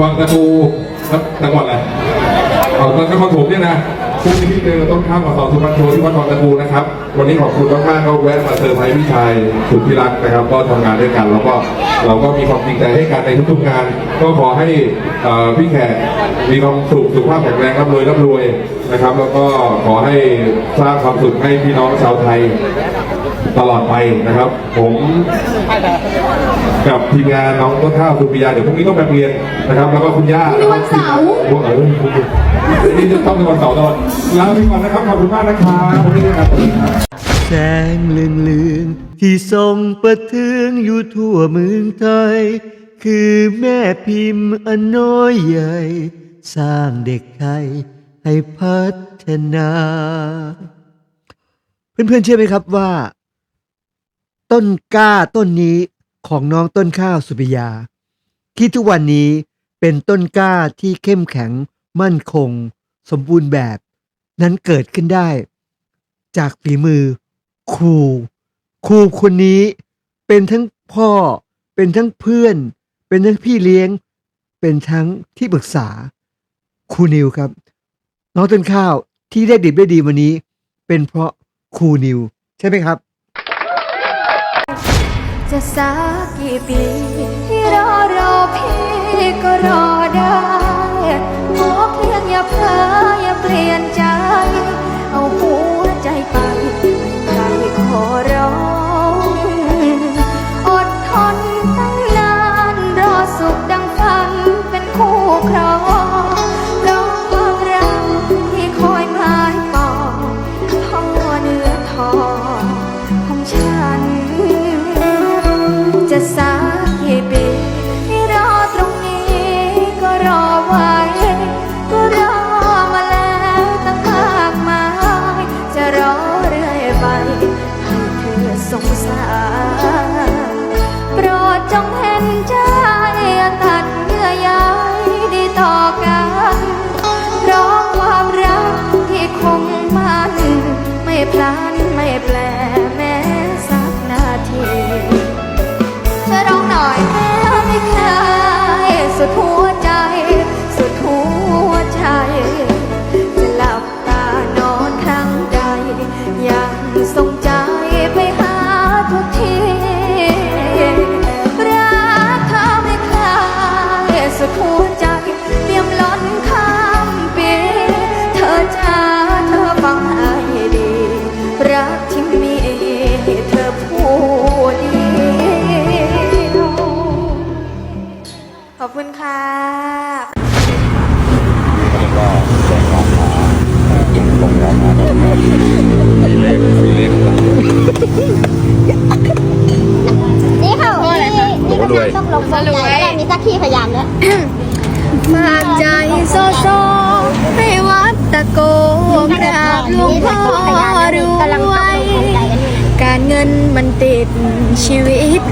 วัดวังตะกูจังหวัดอะไรเอานครปฐมเนี่ยนะพรุ่งนี้พี่เจอต้นข้ามกับสอนสุพรรณโชที่วัดวังตะกูนะครับ วันนี้ขอบคุณมากๆก็แวะมาเซอร์ไพรส์พี่ชายสุดที่รักนะครับ ก็ทำงานด้วยกันแล้วก็เราก็มีความจริงใจให้กันในทุกๆงาน ก็ขอให้พี่แขกมีความสุขสุขภาพแข็งแรงร่ำรวยร่ำรวยนะครับ แล้วก็ขอให้สร้างความสุขให้พี่น้องชาวไทย ตลอดไปนะครับ ผมกับทีมงานน้องต้นข้าวคุณปิยาเดี๋ยวพรุ่งนี้ต้องไปเรียนนะครับ แล้วก็คุณย่าพรุ่งนี้วันเสาร์พวกเออนี่จะต้องในวันเสาร์ตลอดลาไปก่อนนะครับขอบคุณมากนะครับวันนี้นะครับแสงเลืองเลืองๆที่ส่องประเทืองอยู่ทั่วเมืองไทย คือแม่พิมพ์อันน้อยใหญ่ สร้างเด็กไทยให้พัฒนา เพื่อนๆเชื่อไหมครับว่า ต้นกล้าต้นนี้ของน้องต้นข้าวสุปิยา ที่ทุกวันนี้เป็นต้นกล้าที่เข้มแข็งมั่นคง สมบูรณ์แบบ นั้นเกิดขึ้นได้ จากฝีมือ ครู ครูคนนี้เป็นทั้งพ่อ เป็นทั้งเพื่อน เป็นทั้งพี่เลี้ยง เป็นทั้งที่ปรึกษา ครูนิวครับ น้องต้นข้าวที่ได้ดิบได้ดีวันนี้ เป็นเพราะครูนิว ใช่ไหมครับ จะสักกี่ปีที่รอรอพี่ก็รอได้ขอเพียงอย่าเพลออย่าเปลี่ยนใจ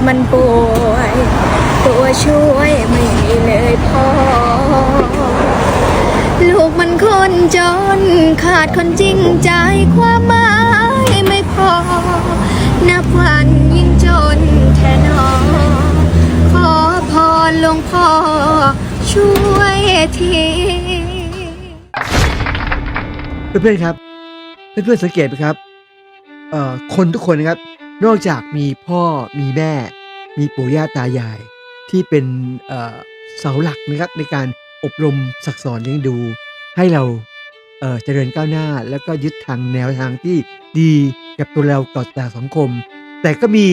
มันป่วย ตัวช่วยไม่มีเลยพ่อ ลูกมันคนจน ขาดคนจริงใจความหมายไม่พอ นับวันยิ่งจนแท่นอขอพรหลวงพ่อ ช่วยทีเพื่อนๆครับ เพื่อนๆสังเกตไหมครับเอ่อคนทุกคนนะครับ นอกจากมีพ่อมีแม่ มีปู่ย่าตายายที่เป็นเสาหลักนะครับในการอบรมสั่งสอนเลี้ยงดู ให้เราเจริญก้าวหน้า แล้วก็ยึดทางแนวทางที่ดีกับตัวเราต่อต่สังคม แต่ก็มี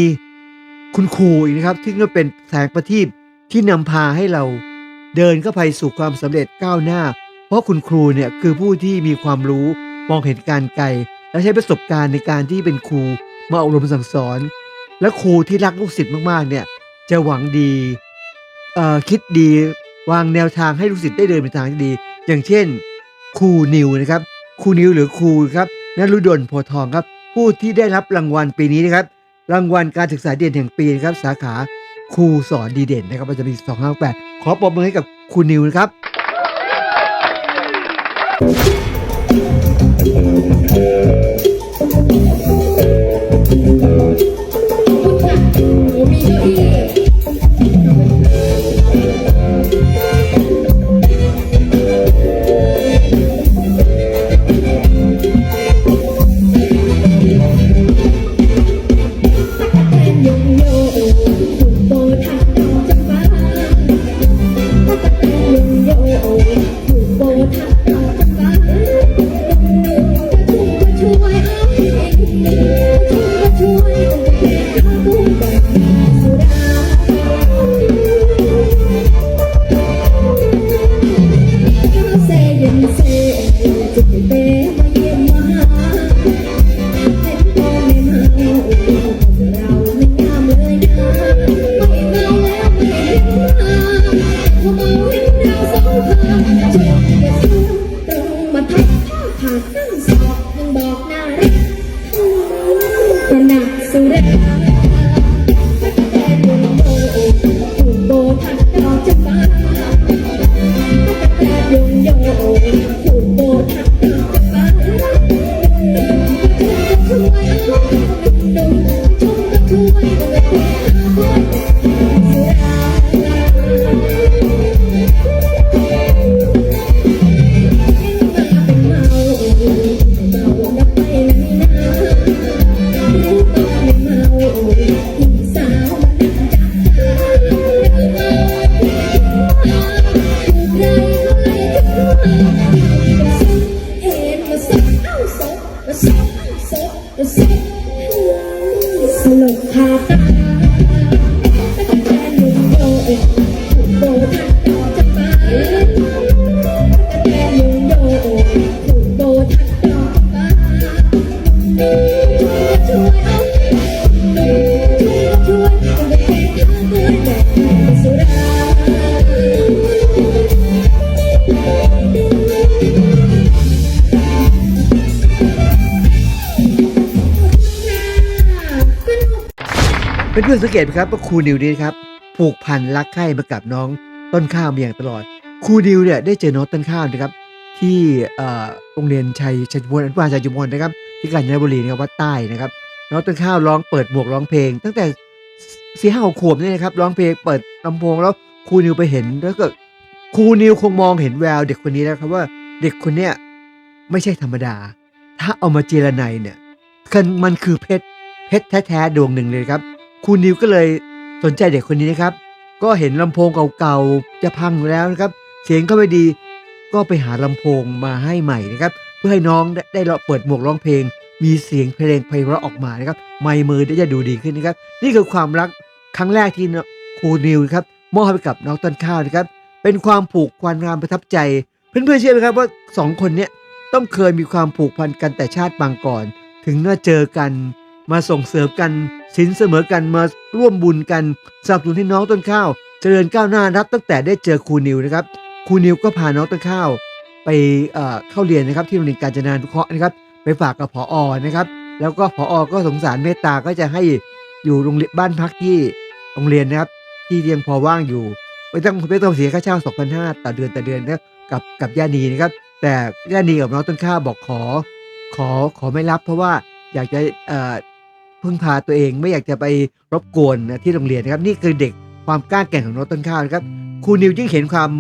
คุณครูอีกนะครับที่ก็เป็นแสงประทีปที่นำพาให้เราเดินเข้าไปสู่ความสำเร็จก้าวหน้า เพราะคุณครูเนี่ยคือผู้ที่มีความรู้มองเห็นการไกล และใช้ประสบการณ์ในการที่เป็นครูมาอบรมสั่งสอน และครูที่รักลูกศิษย์มากๆเนี่ยจะหวังดีคิดดีวางแนวทางให้ลูกศิษย์ได้เดินในทางที่ดี อย่างเช่นครูนิวนะครับครูนิวหรือครูครับนรุดลโพทองครับ ผู้ที่ได้รับรางวัลปีนี้นะครับ รางวัลการศึกษาเด่นแห่งปีนะครับ สาขาครูสอนดีเด่นนะครับประจำปี2568ขอปรบมือให้กับครูนิวนะครับเเพื่อนๆสังเกตไหมครับว่าครูนิวนี่ครับผูกพันรักใคร่มากับน้องต้นข้าวมาอย่างตลอดครูนิวเนี่ยได้เจอน้องต้นข้าวนะครับ ที่โรงเรียนชัยชัยจุมพลอนุบาลชัยจุมพลนะครับ ที่กาญจนบุรีนะครับวัดใต้นะครับน้องต้นข้าวร้องเปิดหมวกร้องเพลง ตั้งแต่สี่ห้าขวบเนี่ยนะครับร้องเพลงเปิดลำโพงแล้วครูนิวไปเห็นแล้วก็ครูนิวคงมองเห็นแววเด็กคนนี้นะครับว่าเด็กคนเนี้ยไม่ใช่ธรรมดา ถ้าเอามาเจรไนยเนี่ยมันมันคือเพชรเพชรแท้ๆดวงหนึ่งเลยครับ ครูนิวก็เลยสนใจเด็กคนนี้นะครับ ก็เห็นลำโพงเก่าๆจะพังอยู่แล้วนะครับ เสียงก็ไม่ดี ก็ไปหาลำโพงมาให้ใหม่นะครับ เพื่อให้น้องได้ได้เปิดหมวกร้องเพลง มีเสียงเพลงไพเราะออกมานะครับ ไมค์มือได้จะดูดีขึ้นนะครับ นี่คือความรักครั้งแรกที่ครูนิวนะครับมอบให้กับน้องต้นข้าวนะครับ เป็นความผูกพันความประทับใจ เพื่อนๆเชื่อไหมครับว่าสองคนเนี้ยต้องเคยมีความผูกพันกันแต่ชาติบางก่อน ถึงมาเจอกัน มาส่งเสริมกันสินเสมอกันมาร่วมบุญกันสนับสนุนให้น้องต้นข้าว เจริญก้าวหน้านับตั้งแต่ได้เจอครูนิวนะครับครูนิวก็พาน้องต้นข้าว ไปเเข้าเรียนนะครับที่โรงเรียนการจนานุเคราะห์นะครับ ไปฝากกับผออนะครับ แล้วก็ผออก็สงสารเมตตาก็จะให้อยู่โรงเรียนบ้านพักที่โรงเรียนนะครับ ที่ยังพอว่างอยู่ไม่ต้องไม่ต้องเสียค่าเช่า2,500ต่อเดือนต่อเดือนนะกับกับย่านีนะครับ แต่ย่านีกับน้องต้นข้าวบอกขอ ขอขอไม่รับเพราะว่าอยากจะ พึ่งพาตัวเองไม่อยากจะไปรบกวนนะที่โรงเรียนนะครับนี่คือเด็กความกล้าแกร่งของน้องต้นข้าวนะครับครูนิวยิ่งเห็นความ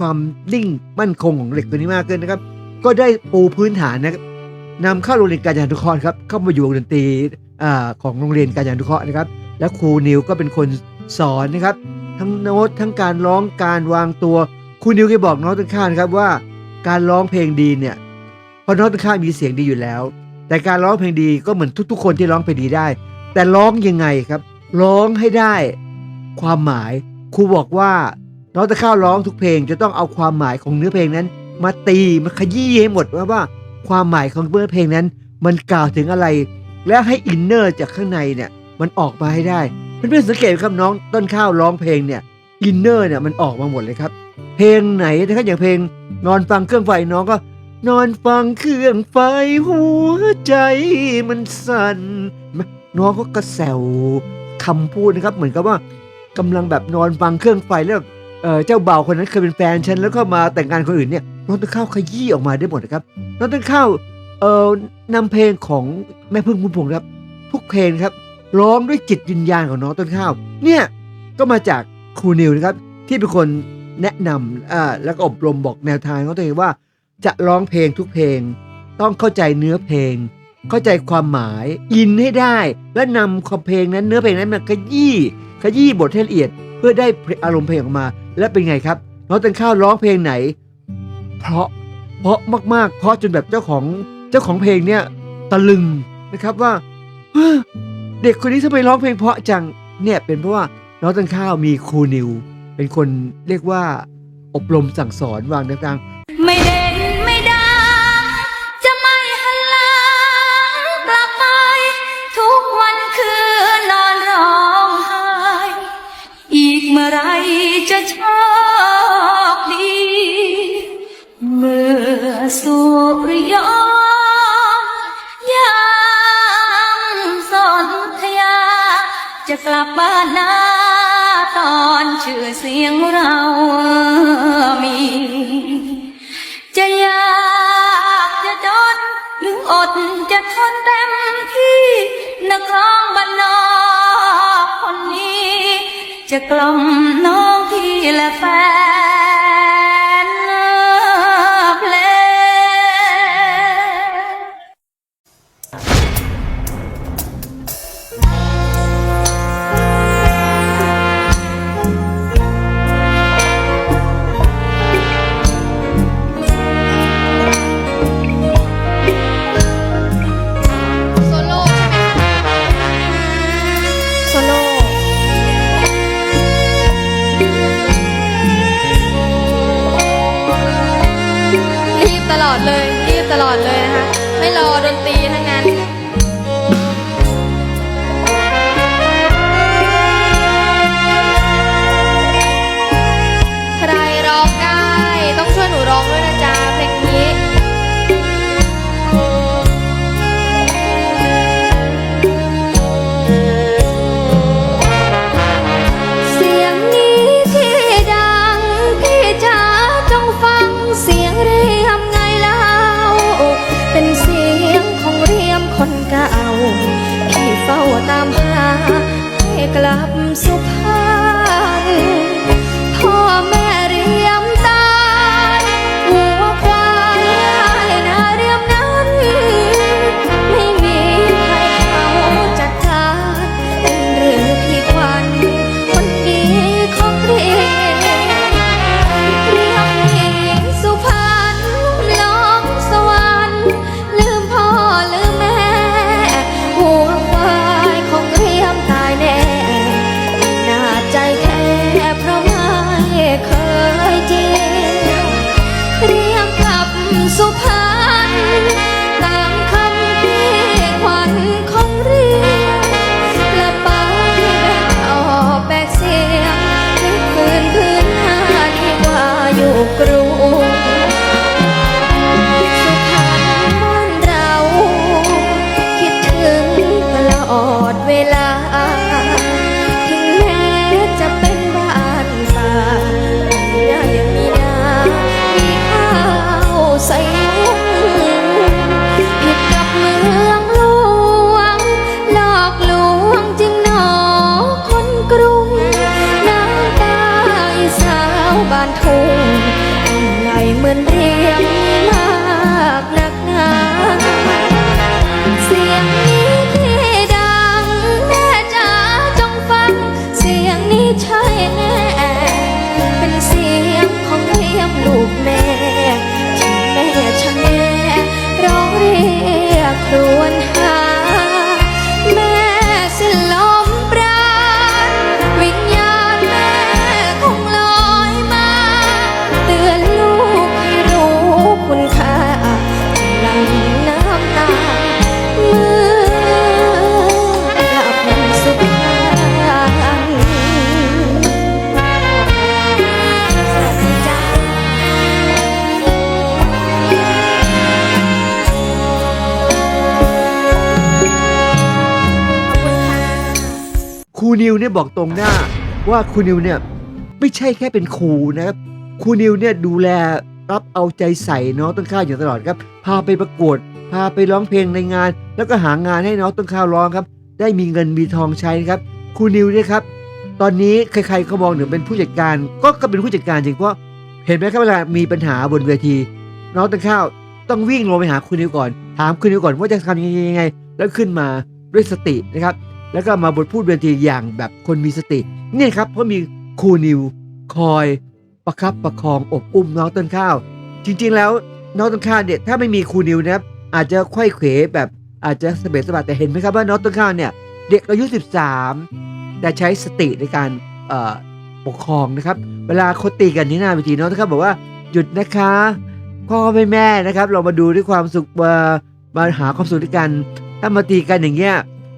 ความนิ่งมั่นคงของเด็กตัวนี้มากขึ้นนะครับ ก็ได้ปูพื้นฐานนะครับนำเข้าโรงเรียนการยานุเคราะห์ครับเข้ามาอยู่วงดนตรีอของโรงเรียนการยานทุเคราะห์นะครับ และครูนิวก็เป็นคนสอนนะครับ ทั้งโน้ตทั้งการร้องการวางตัวครูนิวเคยบอกน้องต้นข้าวนะครับว่า การร้องเพลงดีเนี่ยเพราะน้องต้นข้าวมีเสียงดีอยู่แล้ว แต่การร้องเพลงดีก็เหมือนทุก ๆ คนที่ร้องเพลงดีได้ แต่ร้องยังไงครับ ร้องให้ได้ความหมายครูบอกว่าน้องตะข้าวร้องทุกเพลงจะต้องเอาความหมายของเนื้อเพลงนั้น มาตีมาขยี้ให้หมดว่าว่า ความหมายของเนื้อเพลงนั้น มันกล่าวถึงอะไร และให้อินเนอร์จากข้างในเนี่ยมันออกมาให้ได้เพื่อนๆสังเกตครับน้องต้นข้าวร้องเพลงเนี่ยอินเนอร์เนี่ยมันออกมาหมดเลยครับ เพลงไหนนะครับอย่างเพลงนอนฟังเครื่องไฟน้องก็ นอนฟังเครื่องไฟหัวใจมันสั่นน้องก็กระแซวคำพูดนะครับ เหมือนกับว่ากำลังแบบนอนฟังเครื่องไฟแล้วเออเจ้าบ่าวคนนั้นเคยเป็นแฟนฉันแล้วก็มาแต่งงานคนอื่นเนี่ยน้องต้นข้าวขยี้ออกมาได้หมดนะครับน้องต้นข้าวเอ่อนำเพลงของแม่พึ่งพุ่มพวงครับ ทุกเพลงครับ ร้องด้วยจิตวิญญาณของน้องต้นข้าว เนี่ยก็มาจากครูนิวนะครับ ที่เป็นคนแนะนำอ่าแล้วก็อบรมบอกแนวทางของตัวเองว่า จะร้องเพลงทุกเพลง ต้องเข้าใจเนื้อเพลง เข้าใจความหมายอินให้ได้ และนำความเพลงนั้นเนื้อเพลงนั้นมาขยี้ขยี้บทให้ละเอียด เพื่อได้อารมณ์เพลงออกมา และเป็นไงครับน้องต้นข้าวร้องเพลงไหน เพราะเพราะมากๆ เพราะจนแบบเจ้าของเจ้าของเพลงเนี่ยตะลึงนะครับว่าเด็กคนนี้ทำไมร้องเพลงเพราะจังเนี่ยเป็นเพราะว่าน้องต้นข้าวมีครูนิว เป็นคนเรียกว่าอบรมสั่งสอนวางแนวทางไม่ไดั จากบ้านนาตอนชื่อเสียงเรามี จะยากจะจนหรืออดจะทนเต็มที่นักร้องบ้านนอกคนนี้ จะกล่อมน้องที่และแฟน วเนี่ยบอกตรงหน้าว่าครูนิวเนี่ยไม่ใช่แค่เป็นครูนะครับครูนิวเนี่ยดูแลรับเอาใจใส่น้องต้นข้าวอยู่ตลอดครับพาไปประกวด พาไปร้องเพลงในงาน แล้วก็หางานให้น้องต้นข้าวร้องครับ ได้มีเงินมีทองใช้ครับครูนิวเนี่ยครับตอนนี้ใครๆก็มองถึงเป็นผู้จัดการ ก็ก็เป็นผู้จัดการจริงเพราะเห็นไหมครับเวลามีปัญหาบนเวที น้องต้นข้าวต้องวิ่งลงไปหาครูนิวก่อน ถามครูนิวก่อนว่าจะทำยังไง แล้วขึ้นมาด้วยสตินะครับ แล้วก็มาบทพูดเวทีอย่างแบบคนมีสติเนี่ยครับเพราะมีครูนิวคอยประคับประคองอบอุ้มน้องต้นข้าว จริงๆแล้วน้องต้นข้าวเนี่ยถ้าไม่มีครูนิวนะครับอาจจะไขว้เขวแบบอาจจะสเปซสบัดแต่เห็นไหมครับว่าน้องต้นข้าวเนี่ยเด็กอายุ 13 แต่ใช้สติในการปกครองนะครับ เวลาเขาตีกันที่หน้าเวทีน้องต้นข้าวบอกว่าหยุดนะคะพ่อแม่แม่นะครับ เรามาดูด้วยความสุขมามาหาความสุขด้วยกัน ถ้ามาตีกันอย่างเงี้ย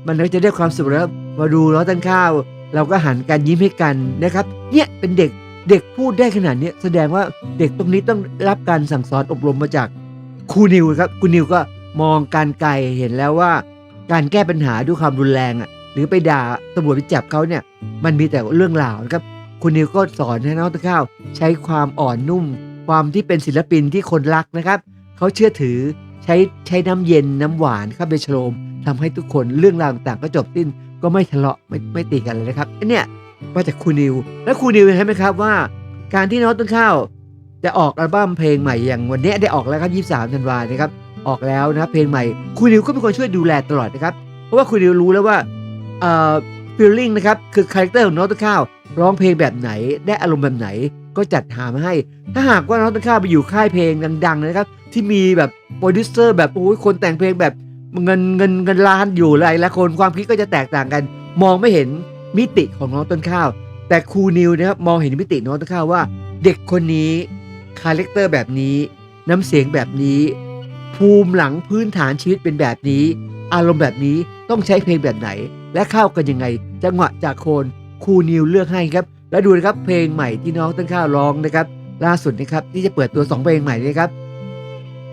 มันก็จะได้ความสุขแล้วมาดูล้อต้นข้าว เราก็หันกันยิ้มให้กันนะครับ เนี่ยเป็นเด็กเด็กพูดได้ขนาดนี้แสดงว่าเด็กตรงนี้ต้องรับการสั่งสอนอบรมมาจากครูนิวครับครูนิวก็มองการไกลเห็นแล้วว่า การแก้ปัญหาด้วยความรุนแรงอะ หรือไปด่าตำรวจไปจับเขาเนี่ย มันมีแต่เรื่องราวนะครับคุณนิวก็สอนให้น้องต้นข้าว ใช้ความอ่อนนุ่ม ความที่เป็นศิลปินที่คนรักนะครับ เขาเชื่อถือใช้ใช้น้ำเย็นน้ำหวานครับไปโฉลม ทำให้ทุกคนเรื่องราวต่างๆก็จบสิ้น ก็ไม่ทะเลาะไม่ไม่ตีกันเลยนะครับอันเนี้ยมาจากครูนิว แล้วครูนิวเห็นไหมครับว่า การที่น้องต้นข้าวจะออกอัลบั้มเพลงใหม่อย่างวันเนี้ยได้ออกแล้วครับ 23ธันวานะครับออกแล้วนะครับเพลงใหม่ครูนิวก็เป็นคนช่วยดูแลตลอดนะครับเพราะว่าครูนิวรู้แล้วว่าเอ่อฟีลลิ่งนะครับคือคาแรคเตอร์ของน้องต้นข้าวร้องเพลงแบบไหนได้อารมณ์แบบไหนก็จัดหามาให้ ถ้าหากว่าน้องต้นข้าวไปอยู่ค่ายเพลงดังๆนะครับที่มีแบบโปรดิวเซอร์แบบโอ้ยคนแต่งเพลงแบบ เงินเงินเงินล้านอยู่อะไรและคนความคิดก็จะแตกต่างกัน มองไม่เห็นมิติของน้องต้นข้าว แต่ครูนิวนะครับมองเห็นมิติน้องต้นข้าวว่า เด็กคนนี้คาแรคเตอร์แบบนี้ น้ำเสียงแบบนี้ ภูมิหลังพื้นฐานชีวิตเป็นแบบนี้ อารมณ์แบบนี้ต้องใช้เพลงแบบไหน และเข้ากันยังไง จังหวะจากโคนครูนิวเลือกให้ครับ แล้วดูนะครับเพลงใหม่ที่น้องต้นข้าวร้องนะครับ ล่าสุดนะครับที่จะเปิดตัว 2 เพลงใหม่นี้ครับ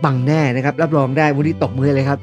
ปังแน่นะครับ รับรองได้วันนี้ตกมือเลยครับ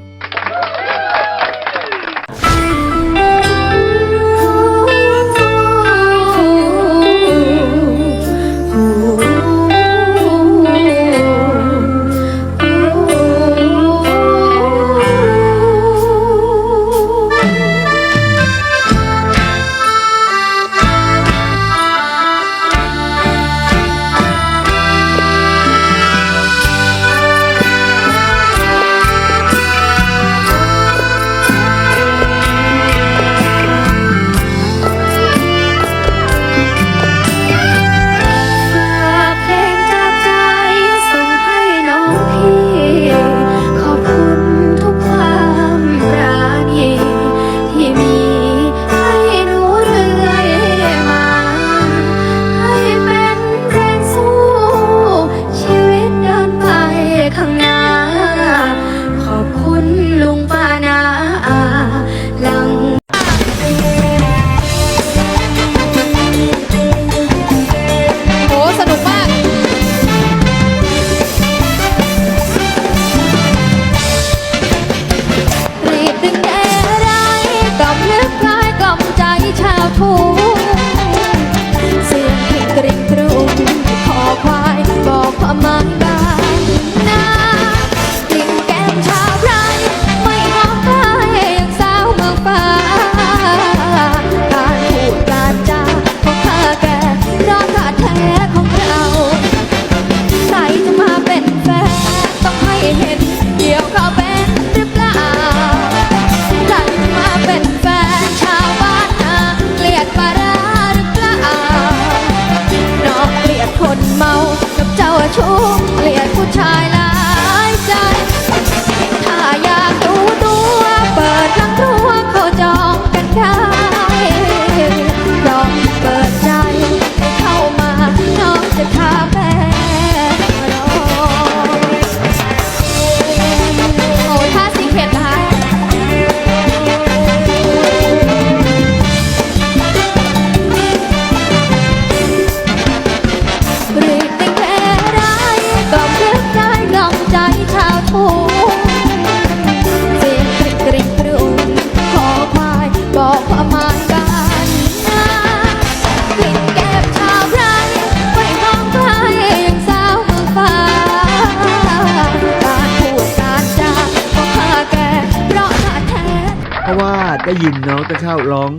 าวร้อง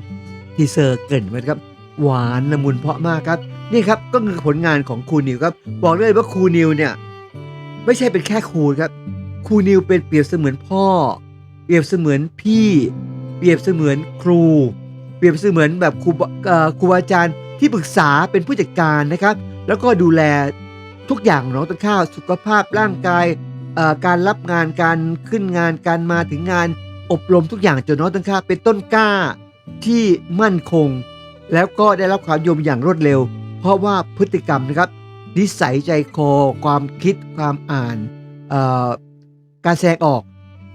ทีเซอร์เกินไว้ครับ หวานละมุนเพาะมากครับ นี่ครับก็คือผลงานของครูนิวครับ บอกเลยว่าครูนิวเนี่ยไม่ใช่เป็นแค่ครูครับครูนิวเป็นเปรียบเสมือนพ่อ เปรียบเสมือนพี่ เปรียบเสมือนครู เปรียบเสมือนแบบครูครูอาจารย์ที่ปรึกษาเป็นผู้จัดการนะครับ แล้วก็ดูแลทุกอย่างน้องต้นข้าวสุขภาพร่างกายการรับงานการขึ้นงานการมาถึงงานอบรมทุกอย่างจนน้องต้นข้าวเป็นต้นกล้า ที่มั่นคง แล้วก็ได้รับความนิยมอย่างรวดเร็ว เพราะว่าพฤติกรรมนะครับ นิสัยใจคอ ความคิดความอ่านการแสดงออก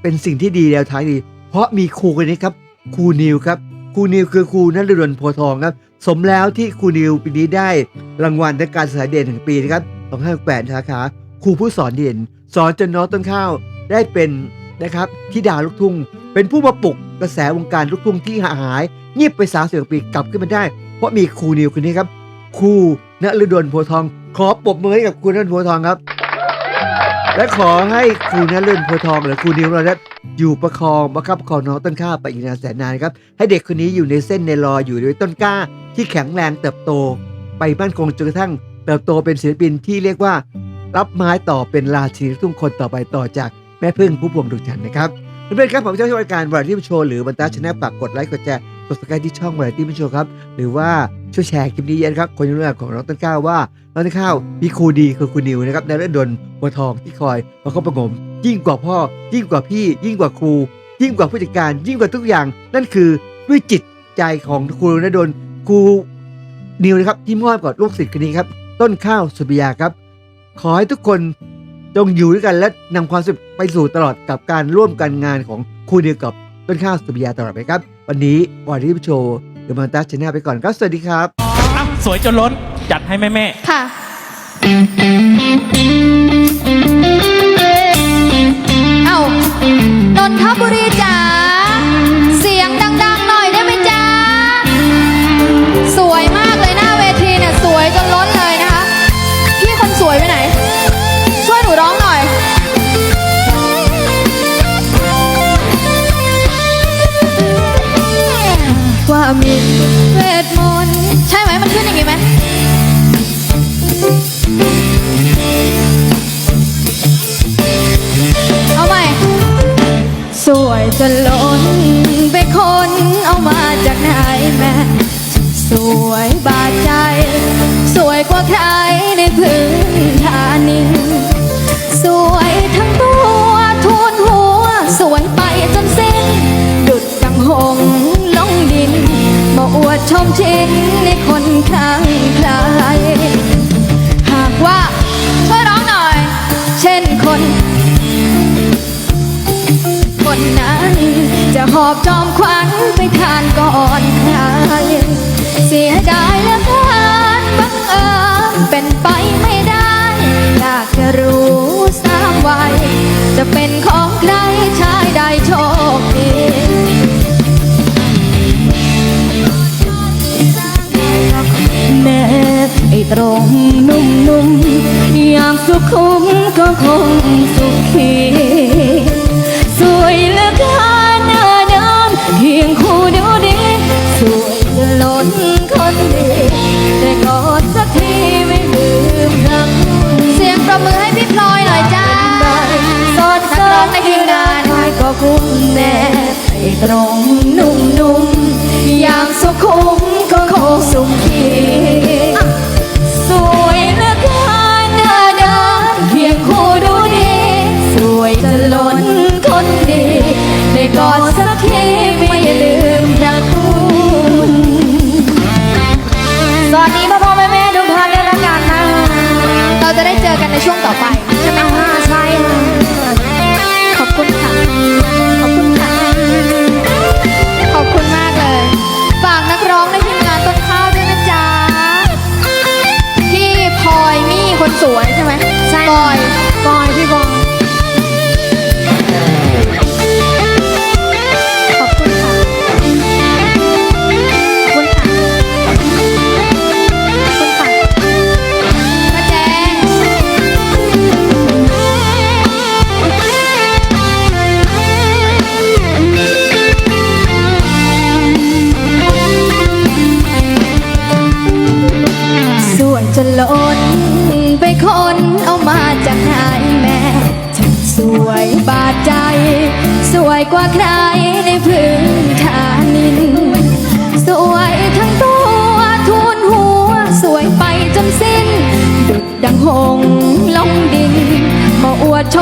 เป็นสิ่งที่ดีแล้วท้ายดี เพราะมีครูคนนี้ครับครูนิวครับครูนิวคือครูนฤดลโพทองครับ สมแล้วที่ครูนิวปีนี้ได้รางวัลในการศึกษาเด่นแห่งปีนะครับ2 5 8สาขาครูผู้สอนเด่น สอนจนน้องต้นข้าวได้เป็น นะครับที่ดาวลูกทุ่งเป็นผู้มาปลุกกระแสวงการลูกทุ่งที่ห่างหายเงียบไปสามสิบปีกลับขึ้นมาได้ เพราะมีครูนิวคนนี้ครับครูณฤดลโพทอง ขอปรบมือให้กับครูณฤดลโพทองครับ และขอให้ครูณฤดลโพทองหรือครูนิวเรานั้อยู่ประคองประคับประคองน้องต้นข้าวไปอีกนานแสนนานครับให้เด็กคนนี้อยู่ในเส้นในรออยู่ในต้นกล้า ที่แข็งแรงเติบโต ไปมั่นคงจนกระทั่งเติบโตเป็นศิลปินที่เรียกว่า รับไม้ต่อเป็นราชินีลูกทุ่งคนต่อไปต่อจาก แม่พึ่งผู้พวงดวงจันทร์นะครับเพื่อนๆครับผมเจ้าชมรายการวาไรตี้โชว์หรือบันตาชนะฝากกดไลค์กดแชร์กดสกายที่ช่องวาไรตี้โชว์ครับหรือว่าช่วยแชร์คลิปนี้เยอะครับคนรู้เรื่องของน้องต้นข้าวว่าน้องต้นข้าวมีครูดีคือครูนิวนะครับในเรื่องดนบัวทองที่คอยประคบประงมยิ่งกว่าพ่อ ยิ่งกว่าพี่ ยิ่งกว่าครู ยิ่งกว่าผู้จัดการ ยิ่งกว่าทุกอย่าง นั่นคือด้วยจิตใจของครูนดลครูนิวนะครับที่มอบกับลูกศิษย์คนนี้ครับ ต้นข้าวสุบิยาครับ ขอให้ทุกคน จงอยู่ด้วยกันและนำความสุขไปสู่ตลอดกับการร่วมกันงานของครูนิวกับต้นข้าวสุบิยาตลอดไปครับ วันนี้วันที่โชว์เดอะมันตัสชแนลไปก่อนครับ สวัสดีครับ อะสวยจนล้น จัดให้แม่แม่ค่ะ เอ้านนทบุรีจ๋า เสียงดังๆ หน่อยได้ไหมจ๊ะ สวยมากเลยหน้ ว่ามีเวทมนต์ใช่ไหมมันขึ้นอย่างงี้ไหมเอาใหม่ สวยจนล้นไปคนเอามาจากไหนแม่สวยบาดใจ สวยกว่าใครในพื้นฐานนี้สวยทั้ง ดชมชินในคนข้างใครหากว่าช่วยร้องหน่อย เช่นคน คนนั้น จะหอบจอมขวัญไปทานก่อนใครเสียดายเหลือเกินบังเอิญเป็นไปไม่ได้ อยากจะรู้สามวัยจะเป็นของใครชายใดโชคดี แนบไอ้ตรงนุ่มๆอย่างสุขุมก็คง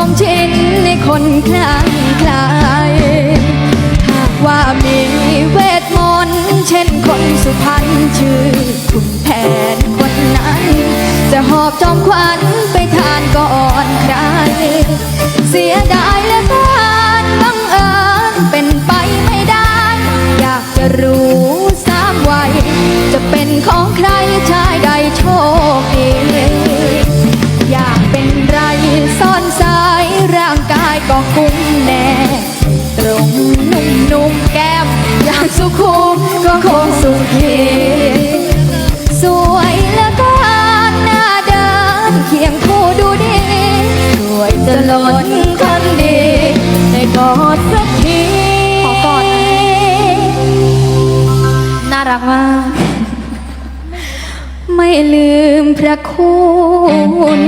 อวดชมชินในคนคลางคลายหากว่ามีเวทมนต์เช่นคนสุพรรณชื่อคุณแผนคนนั้น จะหอบจอมขวัญไปทานก่อนใคร เสียดายเหลือเกินบังเอิญเป็นไปไม่ได้ อยากจะรู้สามวัยจะเป็นของใครชายใดโช นุ่มแก้มอย่างสุขุมก็คงสุขีสวยและก็หน้าเดินเคียงคู่ดูดีสวยจะล้นคนดีในกอดสักทีขอกอดน่ารักมาก ไม่ลืมพระคุณ